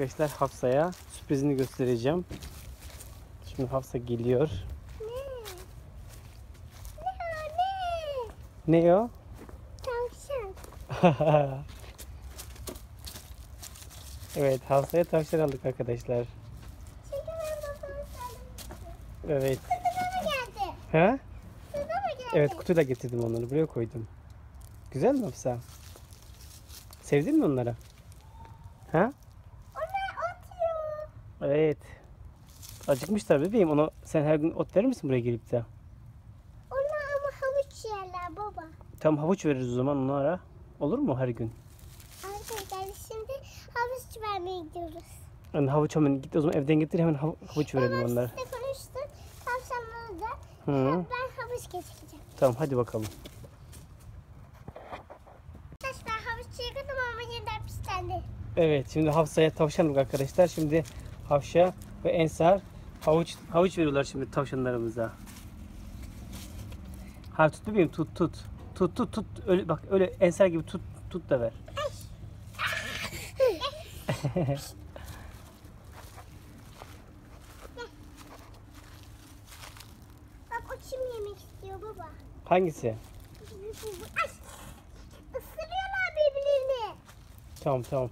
Arkadaşlar Hafsa'ya sürprizini göstereceğim. Şimdi Hafsa geliyor. Ne? Ne? Ne o? Tavşan. evet Hafsa'ya tavşan aldık arkadaşlar. Çünkü ben. Evet. Kutuda mı geldi? Ha? Kutuda mı geldi? Evet kutuyla getirdim onları. Buraya koydum. Güzel mi Hafsa? Sevdin mi onları? Ha? Evet. Acıkmışlar bebeğim. Onu sen her gün ot verir misin buraya gelip de? Onlar ama havuç yerler baba. Tam havuç veririz o zaman onlara. Olur mu her gün? Arkadaşlar şimdi havuç vermeye gidiyoruz. Yani havuç hemen git o zaman evden getir hemen hav- havuç verelim Babam onlara. sizinle konuştu. Tavşanları da Hı. ben havuç getireceğim. Tamam hadi bakalım. Arkadaşlar havuç yıkadım ama yeniden pislendi. Evet şimdi Hafsa'ya tavşan arkadaşlar. Şimdi Hafşa ve Ensar havuç havuç veriyorlar şimdi tavşanlarımıza. Ha tut bebeğim tut tut. Tut tut tut. Öyle bak öyle Ensar gibi tut tut da ver. Bak o çim yemek istiyor baba. Hangisi? Ay! Isırıyorlar birbirlerini. Tamam tamam.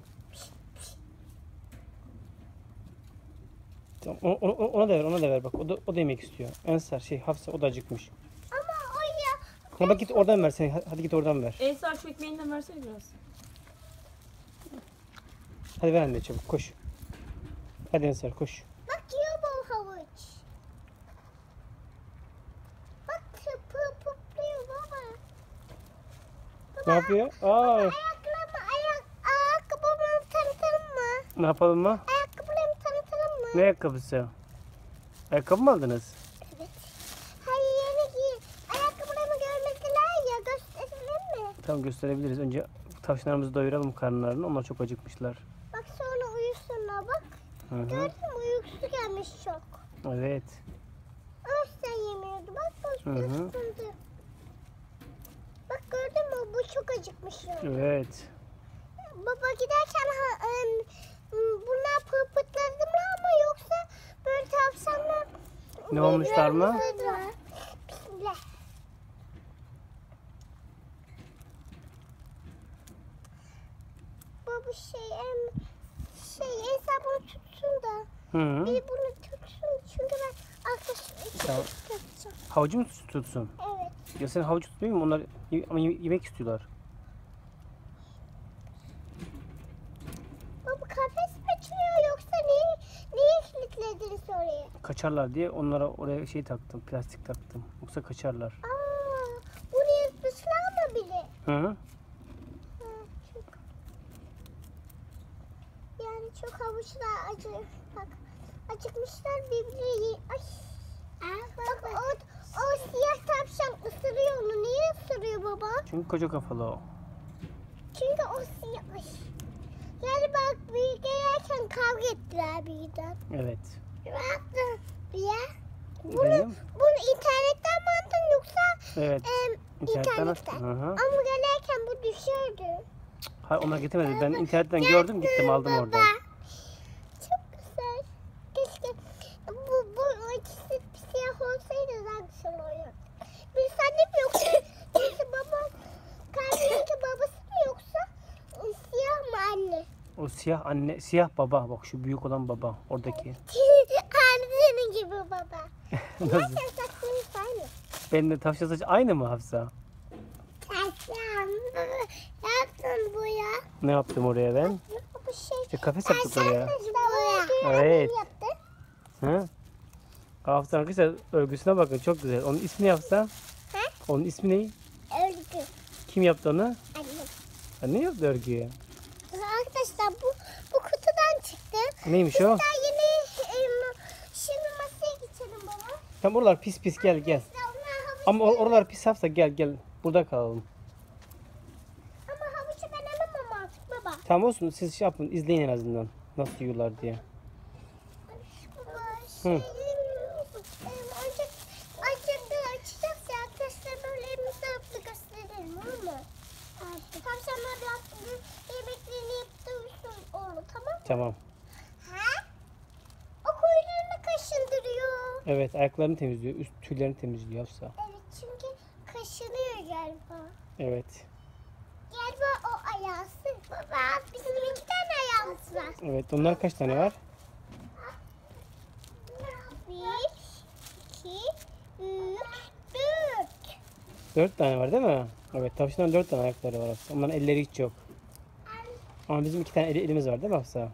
Tamam ona, ona, ona da ver ona da ver bak o da, o da yemek istiyor. Ensar şey Hafsa o da acıkmış. Ama o ya Ha bak git oradan ver sen hadi git oradan ver. Ensar şu ekmeğinden versene biraz. Hadi ver anne çabuk koş. Hadi Ensar koş. bak yiyor bu havuç. Bak tıpı pıplıyor baba. Ne yapıyor? Aa, Ayaklarımı ayak ayakkabımı tanıtalım mı? ne yapalım mı? Ne ayakkabısı? Ayakkabı mı aldınız? Evet. Hayır yeni giy. Ayakkabılarımı görmediler ya gösterelim mi? Tamam gösterebiliriz. Önce tavşanlarımızı doyuralım karnlarını. Onlar çok acıkmışlar. Bak sonra uyusunlar bak. Hı hı. Gördün mü uykusu gelmiş çok. Evet. Öften yemiyordu. Bak Hı bu hı. ısındı. Bak gördün mü bu çok acıkmış. Evet. Baba giderken ha, em, m, bunlar pırpıtladı Ne olmuşlar mı? Baba şey em, şey Esa bunu tutsun da Hı bir bunu tutsun çünkü ben arkadaşım Tamam. tutacağım. Havucu mu tutsun? Evet. Ya sen havuç tutmuyor musun? Onlar ama yemek istiyorlar. Baba kafes mi açılıyor yoksa niye niye kilitlediniz oraya? Kaçarlar diye onlara oraya şey taktım. Plastik taktım. Yoksa kaçarlar. Aa, buraya ıslanma bile. Hı hı. Yani çok havuçlar acı. Bak acıkmışlar birbirine. Ay. Bak o, o siyah tavşan ısırıyor onu. Niye ısırıyor baba? Çünkü koca kafalı o. Çünkü o siyah. Yani bak bir gelirken kavga ettiler birden. Evet. Ya. Bunu, Benim? bunu internetten mi aldın yoksa Evet. em, İnternetten internetten? Ama gelirken bu düşürdü. Hayır onlar getirmedi. Ben internetten gördüm gittim aldım Baba. oradan. Çok güzel. Keşke bu, bu ikisi siyah olsaydı daha güzel olurdu. Bir annem yoksa birisi baba kardeşinki babası mı yoksa e, siyah mı anne? O siyah anne, siyah baba. Bak şu büyük olan baba. Oradaki. Baba. Nasıl? Gerçekten saçlarınız aynı. Benim de tavşan saçı aynı mı Hafsa? Ne yaptın bu ya? Ne yaptım oraya ben? Bu şey. İşte kafes yaptık oraya. Evet. Hı? Hafsa arkadaşlar örgüsüne bakın çok güzel. Onun ismi ne Hafsa? He? Onun ismi ne? Öldü. Kim yaptı onu? Anne. Anne yaptı örgüyü. Arkadaşlar bu bu kutudan çıktı. Neymiş o? Daha yeni em, şimdi masaya geçelim baba. Tam oralar pis pis gel gel. Ama or- oralar pis Hafsa gel gel. Burada kalalım. ama havucu ben alamam artık baba. Tamam olsun siz şey yapın izleyin en azından. Nasıl yiyorlar diye. Baba Hı. şey, em, önce acıklı açacağız ya arkadaşlar böyle elimizi yaptı gösterelim olur mu? Tavşanlar yaptı yemeklerini yaptı uyusun oğlu tamam Tamam. Evet ayaklarını temizliyor. Üst tüylerini temizliyor Hafsa. Evet çünkü kaşınıyor galiba. Evet. Galiba o ayağısı. Baba bizim iki tane ayağımız var. Evet. Onlar kaç tane var? Bir, iki, üç, dört. Dört tane var değil mi? Evet. Tavşanların dört tane ayakları var Hafsa. Onların elleri hiç yok. Ama bizim iki tane eli- elimiz var değil mi Hafsa?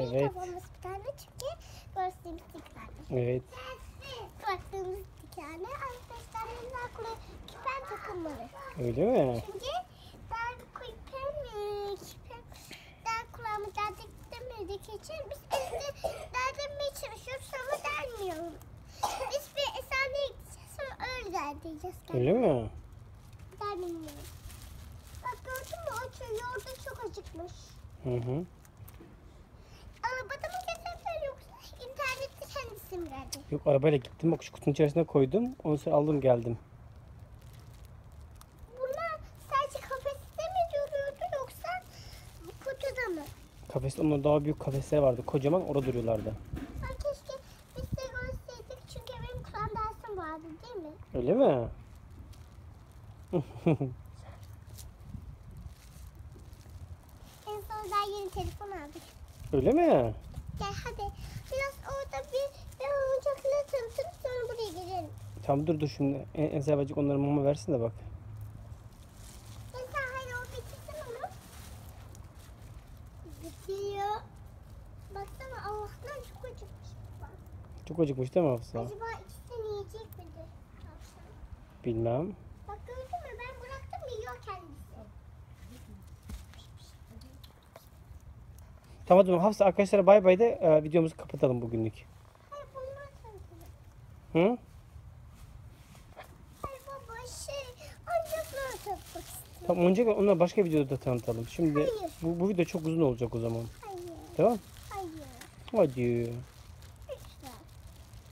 Evet. kafamız bir tane? Çünkü bir tane. Evet. Kulaklığımız bir tane. Arkadaşlar bunlar kulağı küpen takılmalı. Öyle mi? Çünkü daha küpen, e, küpen, daha kulağımı derdik demediği için biz evde derdirmeye çalışıyoruz ama dermiyorum. Biz bir eserliğe gideceğiz sonra öyle derdireceğiz. Öyle mi? Dermiyorum. Bak gördün mü o çocuk orada çok acıkmış. Hı hı. Arabada mı getirdiler yoksa internette mi verdi? Yok arabayla gittim. Bak şu kutunun içerisine koydum. Onu sonra aldım geldim. Bunlar sadece kafeste mi duruyordu yoksa kutuda mı? Kafeste onun daha büyük kafesler vardı. Kocaman orada duruyorlardı. Ha, keşke biz de görseydik çünkü benim Kur'an dersim vardı değil mi? Öyle mi? En son daha yeni telefon aldık. Öyle mi? Gel hadi biraz orada bir, bir oyuncakları tanıtıp sonra buraya gelelim. Tamam dur dur şimdi. En, en sevacık onlara mama versin de bak. Mesela hayır o bitirsin onu. Bitiriyor. Baksana Allah'tan çok acıkmış. Bak. Çok acıkmış değil mi Hafsa? Acaba ikisini yiyecek? Tavşan. Bilmem. Bak gördün mü ben bıraktım yiyor kendisi. Tamam hadi Hafsa arkadaşlara bay bay de e, videomuzu kapatalım bugünlük. Hayır bunlar tanıtılır. Hı? Hayır baba şey oyuncakları tanıtmak istiyorum. Tamam önce onları başka videoda tanıtalım. Şimdi Hayır. bu, bu video çok uzun olacak o zaman. Hayır. Tamam? Hayır. Hadi. Lütfen.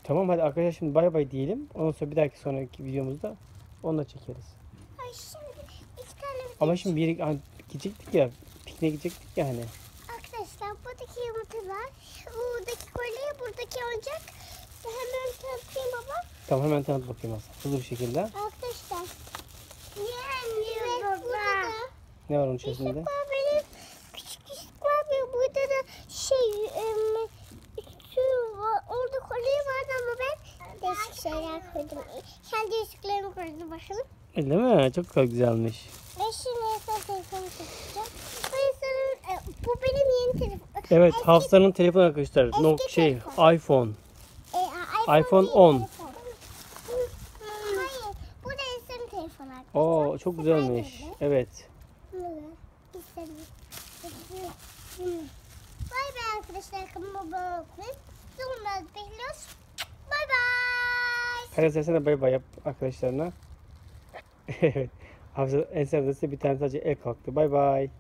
Tamam hadi arkadaşlar şimdi bay bay diyelim. Ondan sonra bir dahaki sonraki videomuzda onunla çekeriz. Hayır şimdi iki tane Ama şimdi bir yere hani, gidecektik ya. Pikniğe gidecektik ya hani. Arkadaşlar buradaki yumurtalar, buradaki kolye, buradaki oyuncak. Hemen tanıtayım baba. Tamam hemen tanıt bakayım Hasan. Hızlı bir şekilde. Arkadaşlar. Yani baba. Ne var onun Küçük içerisinde? var benim. Küçük küçük var burada da şey em, şu var. Orada kolye vardı ama ben değişik şeyler koydum. Kendi değişiklerimi koydum bakalım. Öyle mi? Çok güzelmiş. Ve şimdi ise telefonu takacağım. Bu insanın, e, bu benim yeni telefonum. Evet Hafsa'nın telefonu arkadaşlar. Eski No, şey telefon. iPhone. E, iPhone değil, 10. telefon. Hayır, bu da Esen'in telefonu çok güzelmiş. Evet. Bay bay arkadaşlar. Kanalıma abone olmayı. Bekliyoruz. Bay bay. Desene bay bay yap arkadaşlarına. Evet. Hafsa en sevdiği bir tane sadece el kalktı. Bay bay.